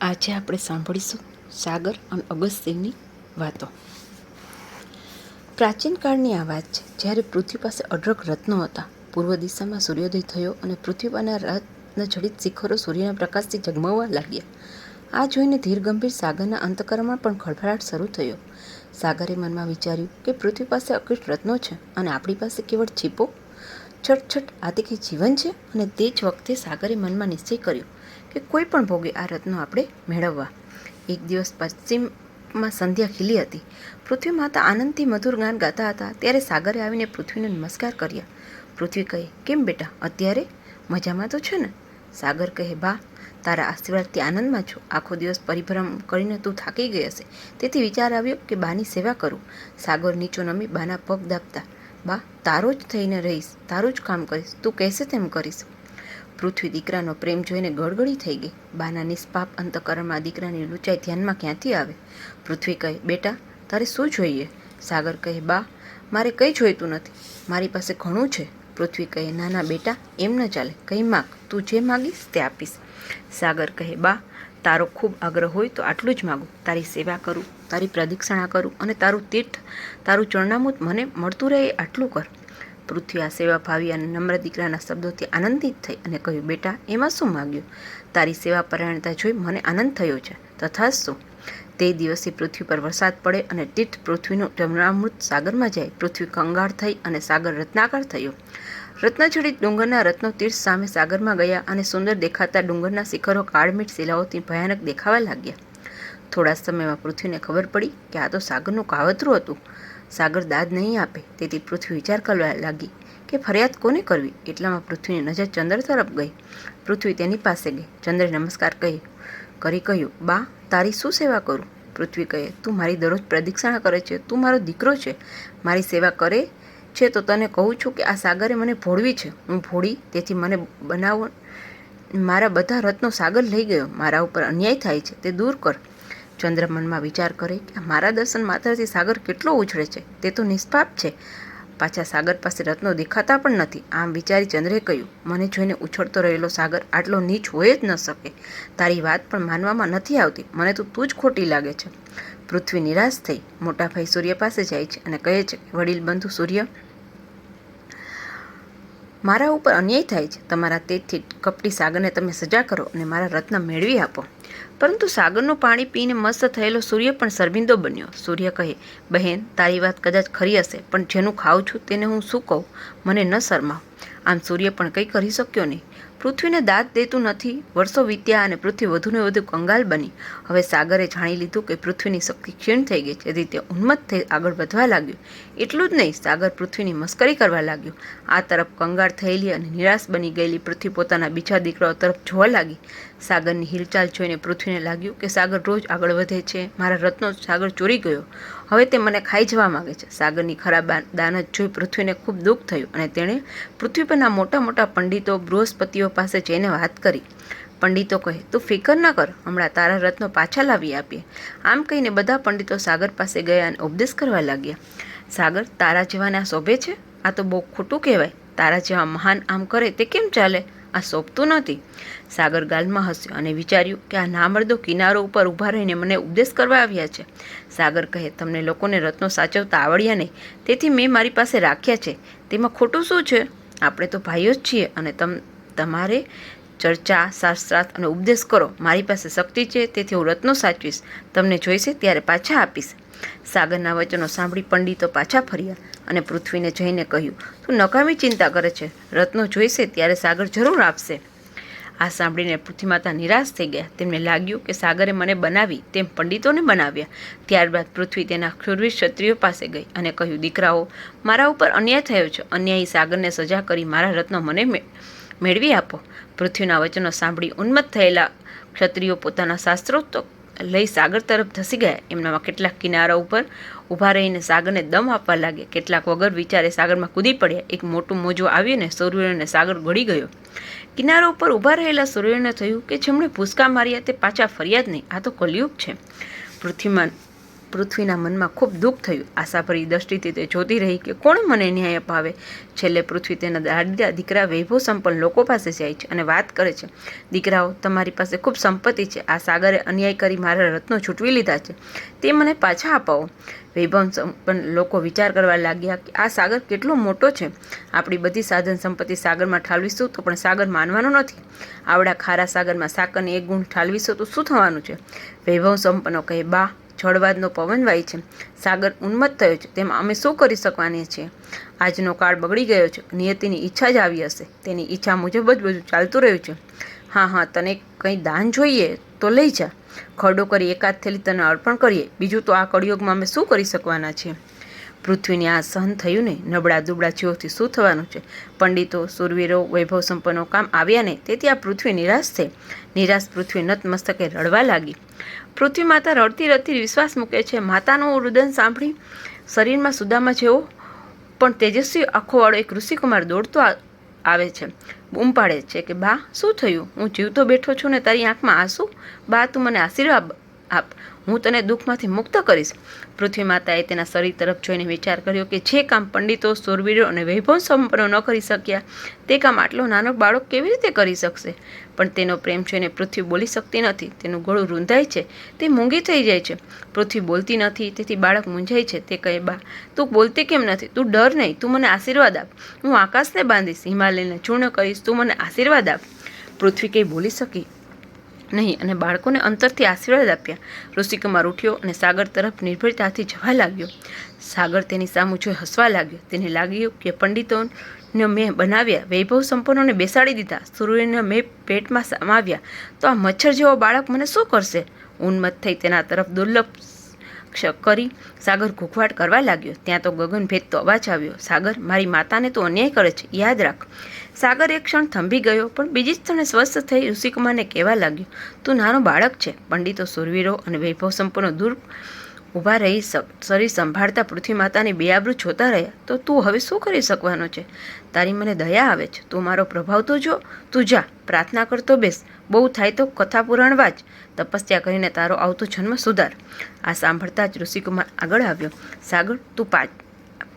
આજે આપણે સાંભળીશું સાગર અને અગસ્ત્યની વાતો. પ્રાચીન કાળની આ વાત છે, જ્યારે પૃથ્વી પાસે અઢળક રત્નો હતા. પૂર્વ દિશામાં સૂર્યોદય થયો અને પૃથ્વી પરના રત્નજડિત શિખરો સૂર્યના પ્રકાશથી ઝગમગવા લાગ્યા. આ જોઈને ધીર ગંભીર સાગરના અંતકરણમાં પણ ખળભળાટ શરૂ થયો. સાગરે મનમાં વિચાર્યું કે પૃથ્વી પાસે અકૃષ્ટ રત્નો છે અને આપણી પાસે કેવળ છીપો? છટછટ આ તે જીવન છે? અને તે જ વખતે સાગરે મનમાં નિશ્ચય કર્યો કે કોઈ પણ ભોગે આ રત્નો આપણે મેળવવા. એક દિવસ પશ્ચિમમાં સંધ્યા ખીલી હતી. પૃથ્વી માતા આનંદથી મધુર ગાન ગાતા હતા. ત્યારે સાગરે આવીને પૃથ્વીને નમસ્કાર કર્યા. પૃથ્વી કહે, કેમ બેટા, અત્યારે? મજામાં તો છે ને? સાગર કહે, બા, તારા આશીર્વાદથી આનંદમાં છું. આખો દિવસ પરિભ્રમ કરીને તું થાકી ગઈ હશે. તેથી વિચાર આવ્યો કે બાની સેવા કરું. સાગર નીચો નમી બાના પગ દાબતા, બા, તારો જ થઈને રહીશ. તારું જ કામ કરીશ. તું કહેશે તેમ કરીશ. પૃથ્વી દીકરાનો પ્રેમ જોઈને ગળગળી થઈ ગઈ. બાના નિષ્પાપ અંતકરણમાં દીકરાની લૂંચાઈ ધ્યાનમાં ક્યાંથી આવે? પૃથ્વી કહે, બેટા, તારે શું જોઈએ? સાગર કહે, બા, મારે કંઈ જોઈતું નથી. મારી પાસે ઘણું છે. પૃથ્વી કહે ના ના બેટા, એમ ન ચાલે. કંઈ માગ. તું જે માગીશ તે આપીશ. સાગર કહે, બા, તારો ખૂબ આગ્રહ હોય તો આટલું જ માગું. તારી સેવા કરું, તારી પ્રદક્ષિણા કરું અને તારું તીર્થ, તારું ચરણામૃત મને મળતું રહે આટલું કર. પૃથ્વી આ સેવા ભાવી અને નમ્ર દીકરાના શબ્દોથી આનંદિત થઈ અને કહ્યું, બેટા, એમાં શું માગ્યું? તારી સેવા પરાયણતા જોઈ મને આનંદ થયો છે. તથા શું? તે દિવસે પૃથ્વી પર વરસાદ પડે અને તીર્થ પૃથ્વીનું ચરણામૃત સાગરમાં જાય. પૃથ્વી કંગાળ થઈ અને સાગર રત્નાકર થયો. રત્નજડિત ડુંગરના રત્નો તીર્થ સામે સાગરમાં ગયા અને સુંદર દેખાતા ડુંગરના શિખરો કાળમીટ શિલાઓથી ભયાનક દેખાવા લાગ્યા. થોડા સમયમાં પૃથ્વીને ખબર પડી કે આ તો સાગરનું કાવતરું હતું. સાગર દાદ નહીં આપે. તેથી પૃથ્વી વિચાર કરવા લાગી કે ફરિયાદ કોને કરવી? એટલામાં પૃથ્વીની નજર ચંદ્ર તરફ ગઈ. પૃથ્વી તેની પાસે ગઈ. ચંદ્રે નમસ્કાર કહી કરી કહ્યું, બા, તારી શું સેવા કરું? પૃથ્વી કહે, તું મારી દરરોજ પ્રદક્ષિણા કરે છે. તું મારો દીકરો છે. મારી સેવા કરે છે તો તને કહું છું કે આ સાગરે મને ભોળવી છે. હું ભોળી, તેથી મને બનાવો, મારા બધા રત્નો સાગર લઈ ગયો. મારા ઉપર અન્યાય થાય છે. તે દૂર કર. ચંદ્ર મનમાં વિચાર કરે કે મારા દર્શન માત્રથી સાગર કેટલો ઉછળે છે, તે તો નિષ્પાપ છે. પાછા સાગર પાસે રત્નો દેખાતા પણ નથી. આમ વિચારી ચંદ્રે કહ્યું, મને જોઈને ઉછળતો રહેલો સાગર આટલો નીચ હોય જ ન શકે. તારી વાત પણ માનવામાં નથી આવતી. મને તો તું જ ખોટી લાગે છે. પૃથ્વી નિરાશ થઈ મોટા ભાઈ સૂર્ય પાસે જાય છે અને કહે છે વડીલ બંધુ સૂર્ય, મારા ઉપર અન્યાય થાય છે. તમારા તેથી કપટી સાગરને તમે સજા કરો અને મારા રત્ન મેળવી આપો. પરંતુ સાગરનું પાણી પીને મસ્ત થયેલો સૂર્ય પણ શરમિંદો બન્યો. સૂર્ય કહે, બહેન, તારી વાત કદાચ ખરી હશે, પણ જેનું ખાઉં છું તેને હું શું કહું? મને ન શરમાવ. આમ સૂર્ય પણ કંઈ કરી શક્યો નહીં. પૃથ્વીને દાંત દેતું નથી, વર્ષો વીત્યા અને પૃથ્વી વધુને વધુ કંગાલ બની. હવે સાગરે જાણી લીધું કે પૃથ્વીની શક્તિ ક્ષીણ થઈ ગઈ જેથી તે ઉન્મત્ત થઈ આગળ વધવા લાગ્યું. એટલું જ નહીં, સાગર પૃથ્વીની મસ્કરી કરવા લાગ્યું. આ તરફ કંગાળ થયેલી અને નિરાશ બની ગયેલી પૃથ્વી પોતાના બીજા દીકરાઓ તરફ જોવા લાગી. સાગરની હિલચાલ જોઈને પૃથ્વીને લાગ્યું કે સાગર રોજ આગળ વધે છે, મારા રત્નો સાગર ચોરી ગયો. હવે તે મને ખાઈ જવા માગે છે. સાગરની ખરાબ દાનત જોઈ પૃથ્વીને ખૂબ દુઃખ થયું અને તેણે પૃથ્વી પરના મોટા મોટા પંડિતો, બૃહસ્પતિઓ પાસે જઈને વાત કરી. પંડિતો કહે, તું ફિકર ન કર, હમણાં તારા રત્નો પાછા લાવી આપીએ. આમ કહીને બધા પંડિતો સાગર પાસે ગયા અને ઉપદેશ કરવા લાગ્યા. સાગર, તારા જેવાને આ શોભે છે? આ તો બહુ ખોટું કહેવાય. તારા જેવા મહાન આમ કરે તે કેમ ચાલે? આ સોંપતું નથી સાગર ગાલમાં હસ્યો અને વિચાર્યું કે આ નામર્દો કિનારો ઉપર ઊભા રહીને મને ઉપદેશ કરવા આવ્યા છે. સાગર કહે, તમને લોકોને રત્નો સાચવતા આવડ્યા નહીં. તેથી મેં મારી પાસે રાખ્યા છે. તેમાં ખોટું શું છે? આપણે તો ભાઈઓ જ છીએ અને તમ, તમારે ચર્ચા, શાસ્ત્રાર્થ અને ઉપદેશ કરો. મારી પાસે શક્તિ છે, તેથી હું રત્નો સાચવીશ. તમને જોઈશે ત્યારે પાછા આપીશ. સાગરના વચનો સાંભળી પંડિતો પાછા ફર્યા. અને પૃથ્વીને જઈને કહ્યું, તું નકામી ચિંતા કરે છે. રત્નો જોઈશે ત્યારે સાગર જરૂર આપશે. આ સાંભળીને પૃથ્વી માતા નિરાશ થઈ ગયા. તેમને લાગ્યું કે સાગરે મને બનાવી તેમ પંડિતોને બનાવ્યા. ત્યારબાદ પૃથ્વી તેના ક્ષુરવીર ક્ષત્રિયો પાસે ગઈ અને કહ્યું, દીકરાઓ, મારા ઉપર અન્યાય થયો છે. અન્યાયી સાગરને સજા કરી મારા રત્નો મને મેળવી આપો. પૃથ્વીના વચનો સાંભળી ઉન્મત્ત થયેલા ક્ષત્રિયો પોતાના શાસ્ત્રો તો લઈ સાગર તરફ ધસી ગયા. એમનામાં કેટલાક કિનારા ઉપર ઊભા રહીને સાગરને દમ આપવા લાગ્યા. કેટલાક વગર વિચારે સાગરમાં કૂદી પડ્યા. એક મોટું મોજો આવ્યું સૂર્યને સાગર ગળી ગયો. કિનારા ઉપર ઊભા રહેલા સૂર્યને થયું કે જેમણે ભૂસકા માર્યા તે પાછા ફરિયાદ નહીં. આ તો કલયુગ છે. પૃથ્વીમાં પૃથ્વીના મનમાં ખૂબ દુઃખ થયું. આશાભરી દ્રષ્ટિથી તે જોતી રહી કે કોણ મને ન્યાય અપાવે? છેલ્લે પૃથ્વી તેના દાદા, દીકરા, વૈભવ સંપન્ન લોકો પાસે જાય છે અને વાત કરે છે. દીકરાઓ, તમારી પાસે ખૂબ સંપત્તિ છે. આ સાગરે અન્યાય કરી મારા રત્નો છૂટવી લીધા છે. તે મને પાછા અપાવો. વૈભવ સંપન્ન લોકો વિચાર કરવા લાગ્યા કે આ સાગર કેટલો મોટો છે. આપણી બધી સાધન સંપત્તિ સાગરમાં ઠાલવીશું તો પણ સાગર માનવાનો નથી. આવડા ખારા સાગરમાં સાકરને એક ગુણ ઠાલવીશું તો શું થવાનું છે? વૈભવ સંપન્નો કહે, બા જળવાદનો પવન વાય છે. સાગર ઉન્મત્ત થયો છે. તેમાં અમે શું કરી શકવાની છીએ આજનો કાળ બગડી ગયો છે. નિયતિની ઈચ્છા જ આવી હશે. તેની ઈચ્છા મુજબ જ બધું ચાલતું રહ્યું છે. હા હા, તને કંઈ દાન જોઈએ તો લઈ જા. ખરડો કરી એકાદ થેલી તને અર્પણ કરીએ. બીજું તો આ કળિયુગમાં અમે શું કરી શકવાના છીએ? પૃથ્વીને આ સહન થયું ને નબળા દુબળા જીવોથી શું થવાનું છે? પંડિતો, સુરવીરો, વૈભવ સંપન્નો કામ આવ્યા ને તેથી આ પૃથ્વી નિરાશ થઈ. નિરાશ પૃથ્વી નતમસ્તકે રડવા લાગી. પૃથ્વી માતા રડતી રડતી વિશ્વાસ મૂકે છે. માતાનું રુદન સાંભળી શરીરમાં સુદામા જેવો પણ તેજસ્વી આંખોવાળો એક ઋષિકુમાર દોડતો આવે છે. બૂમ પાડે છે કે, બા, શું થયું? હું જીવતો બેઠો છું ને તારી આંખમાં આંસુ? બા, તું મને આશીર્વાદ આપ. હું તને દુઃખમાંથી મુક્ત કરીશ. પૃથ્વી માતાએ તેના શરીર તરફ જોઈને વિચાર કર્યો કે જે કામ પંડિતો સુરવીરો અને વૈભવ સંપન્નો ન કરી શક્યા, તે કામ આટલો નાનો બાળક કેવી રીતે કરી શકશે? પણ તેનો પ્રેમ જોઈને પૃથ્વી બોલી શકતી નથી. તેનું ગળું રૂંધાય છે, તે મૂંગી થઈ જાય છે. પૃથ્વી બોલતી નથી, તેથી બાળક મૂંઝાય છે. તે કહે, બા, તું બોલતી કેમ નથી? તું ડર નહીં. તું મને આશીર્વાદ આપ. હું આકાશને બાંધીશ, હિમાલયને ચૂર્ણ કરીશ. તું મને આશીર્વાદ આપ. પૃથ્વી કંઈ બોલી શકી નહીં, અને બાળકોને અંતરથી આશીર્વાદ આપ્યા. ઋષિકુમાર ઉઠ્યો અને સાગર તરફ નિર્ભરતાથી જવા લાગ્યો. સાગર તેની સામું જોઈ હસવા લાગ્યો. તેને લાગ્યું કે પંડિતોને મેં બનાવ્યા, વૈભવ સંપન્નોને બેસાડી દીધા, સૂર્યને મેં પેટમાં સમાવ્યા. તો આ મચ્છર જેવો બાળક મને શું કરશે? ઉન્મત થઈ તેના તરફ દુર્લભ કરી સાગર ઘૂઘવાટ કરવા લાગ્યો. ત્યાં તો ગગનભેદ તો અવાજ આવ્યો. સાગર, મારી માતાને તો અન્યાય કરે છે. યાદ રાખ. સાગર એક ક્ષણ થંભી ગયો, પણ બીજી જ ક્ષણે સ્વસ્થ થઈ ઋષિકુમારને કહેવા લાગ્યો, તું નાનો બાળક છે. પંડિતો સુરવીરો અને વૈભવ સંપન્નો દૂર ઊભા રહી શરીર સંભાળતા પૃથ્વી માતાની બેઆબરૂ જોતા રહ્યા. તો તું હવે શું કરી શકવાનો છે? તારી મને દયા આવે છે. તું મારો પ્રભાવ તો જો. તું જા. પ્રાર્થના કરતો બેસ. બહુ થાય તો કથા પુરાણ વાંચ તપસ્યા કરીને તારો આવતો જન્મ સુધાર. આ સાંભળતા જ ઋષિકુમાર આગળ આવ્યો. સાગર, તું પા,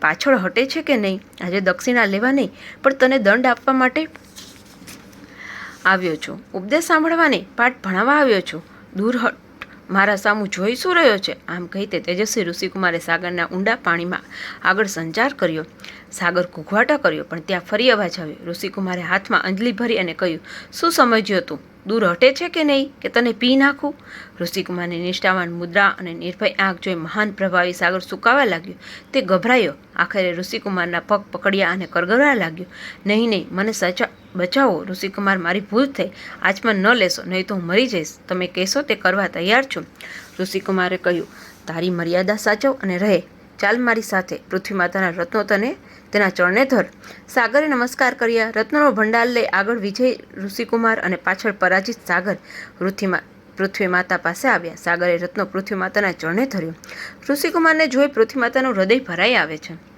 પાછળ હટે છે કે નહીં? આજે દક્ષિણા લેવા નહીં, પણ તને દંડ આપવા માટે આવ્યો છું. ઉપદેશ સાંભળવા નહીં પાઠ ભણાવવા આવ્યો છું. દૂર હટ. મારા સામું જોઈ શું રહ્યો છે? આમ કહી તે તેજસ્વી ઋષિકુમારે સાગરના ઊંડા પાણીમાં આગળ સંચાર કર્યો. સાગર ઘૂઘવાટા કર્યો, પણ ત્યાં ફરી અવાજ આવ્યો. ઋષિકુમારે હાથમાં અંજલી ભરી અને કહ્યું, શું સમજ્યું તું? દૂર હટે છે કે નહીં કે તને પી નાખું? ઋષિકુમારની નિષ્ઠાવાન મુદ્રા અને નિર્ભય આંખ જોઈ મહાન પ્રભાવી સાગર સુકાવા લાગ્યો. તે ગભરાયો. આખરે ઋષિકુમારના પગ પકડ્યા અને કરગરવા લાગ્યો. નહીં નહીં, મને સચા, બચાવો. ઋષિકુમાર, મારી ભૂલ થઈ. આજમાં ન લેશો, નહીં તો હું મરી જઈશ. તમે કહેશો તે કરવા તૈયાર છું. ઋષિકુમારે કહ્યું, તારી મર્યાદા સાચવ અને રહે. ચાલ મારી સાથે. પૃથ્વી માતાના રત્નો તને તેના ચરણે ધર. સાગરે નમસ્કાર કર્યા. રત્નોનો ભંડાર લઈ આગળ વિજય, ઋષિકુમાર અને પાછળ પરાજિત સાગર પૃથ્વીમાં પૃથ્વી માતા પાસે આવ્યા. સાગરે રત્નો પૃથ્વી માતાના ચરણે ધર્યો. ઋષિકુમારને જોઈ પૃથ્વી માતાનું હૃદય ભરાઈ આવે છે.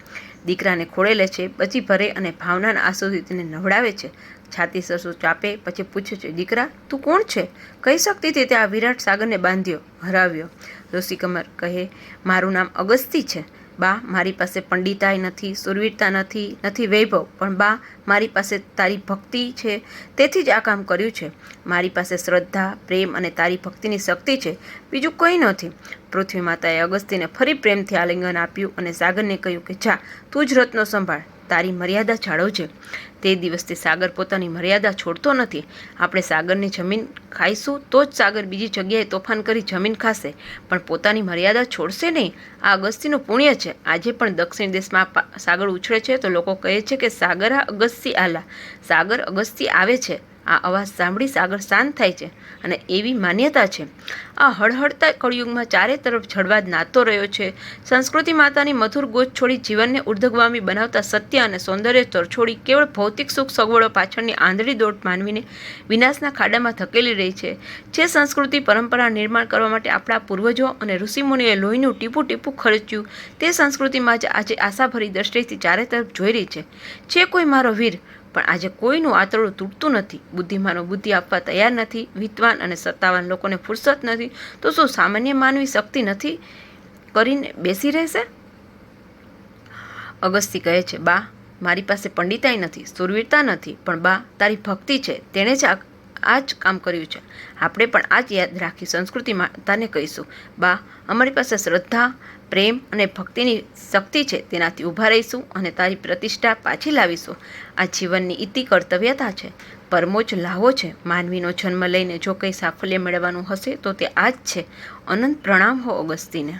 દીકરાને ખોળે લે છે પછી ભરે અને ભાવનાના આંસુથી તેને નવડાવે છે. છાતી સરસું ચાપે, પછી પૂછે છે, દીકરા, તું કોણ છે? કઈ શક્તિથી તે આ વિરાટ સાગરને બાંધ્યો? હરાવ્યો. ઋષિકુમાર કહે, મારું નામ અગસ્તી છે. બા, મારી પાસે પંડિતાઈ નથી, સુરવીરતા નથી નથી વૈભવ, પણ બા, મારી પાસે તારી ભક્તિ છે. તેથી જ આ કામ કર્યું છે. મારી પાસે શ્રદ્ધા, પ્રેમ અને તારી ભક્તિની શક્તિ છે. બીજું કંઈ નથી. પૃથ્વી માતાએ અગસ્તીને ફરી પ્રેમથી આલિંગન આપ્યું અને સાગરને કહ્યું કે, જા, તું જ રત્નો સંભાળ. તારી મર્યાદા જાળવજે તે દિવસથી સાગર પોતાની મર્યાદા છોડતો નથી. આપણે સાગરની જમીન ખાઈશું તો જ સાગર બીજી જગ્યાએ તોફાન કરી જમીન ખાશે. પણ પોતાની મર્યાદા છોડશે નહીં. આ અગસ્તીનું પુણ્ય છે. આજે પણ દક્ષિણ દેશમાં સાગર ઉછળે છે તો લોકો કહે છે કે સાગર આ અગસ્તી આલા. સાગર અગસ્તી આવે છે. આ અવાજ સાંભળી સાગર શાંત થાય છે અને એવી માન્યતા છે. આ હળહળતા કળિયુગમાં ચારે તરફ જળવાદ નાતો રહ્યો છે. સંસ્કૃતિ માતાની મધુર ગોચ છોડી જીવનને ઉર્ધગવામી બનાવતા સત્ય અને સૌંદર્ય તરછોડી કેવળ ભૌતિક સુખ સગવડો પાછળની આંધળી દોટ માનવીને વિનાશના ખાડામાં ધકેલી રહી છે. જે સંસ્કૃતિ પરંપરા નિર્માણ કરવા માટે આપણા પૂર્વજો અને ઋષિમુનિએ લોહીનું ટીપું ટીપું ખર્ચ્યું, તે સંસ્કૃતિમાં જ આજે આશાભરી દ્રષ્ટિથી ચારે તરફ જોઈ રહી છે. જે કોઈ મારો વીર પણ આજે કોઈનું આંતરડું તૂટતું નથી. બુદ્ધિમાનો બુદ્ધિ આપવા તૈયાર નથી, વિદ્વાન અને સત્તાવાન લોકોને ફુરસત નથી. તો શું સામાન્ય માનવી શક્તિ નથી કરીને બેસી રહેશે? અગસ્તી કહે છે, બા, મારી પાસે પંડિતાઈ નથી, સુરવીરતા નથી, પણ બા, તારી ભક્તિ છે. તેણે જ આ જ કામ કર્યું છે. આપણે પણ આ જ યાદ રાખી સંસ્કૃતિ માતાને કહીશું. બા, અમારી પાસે શ્રદ્ધા, પ્રેમ અને ભક્તિની શક્તિ છે. તેનાથી ઊભા રહીશું અને તારી પ્રતિષ્ઠા પાછી લાવીશું. આ જીવનની ઇતિ કર્તવ્યતા છે. પરમોચ લાવો છે. માનવીનો જન્મ લઈને જો કંઈ સાફલ્ય મેળવવાનું હશે તો તે આ જ છે. અનંત પ્રણામ હો અગસ્તીને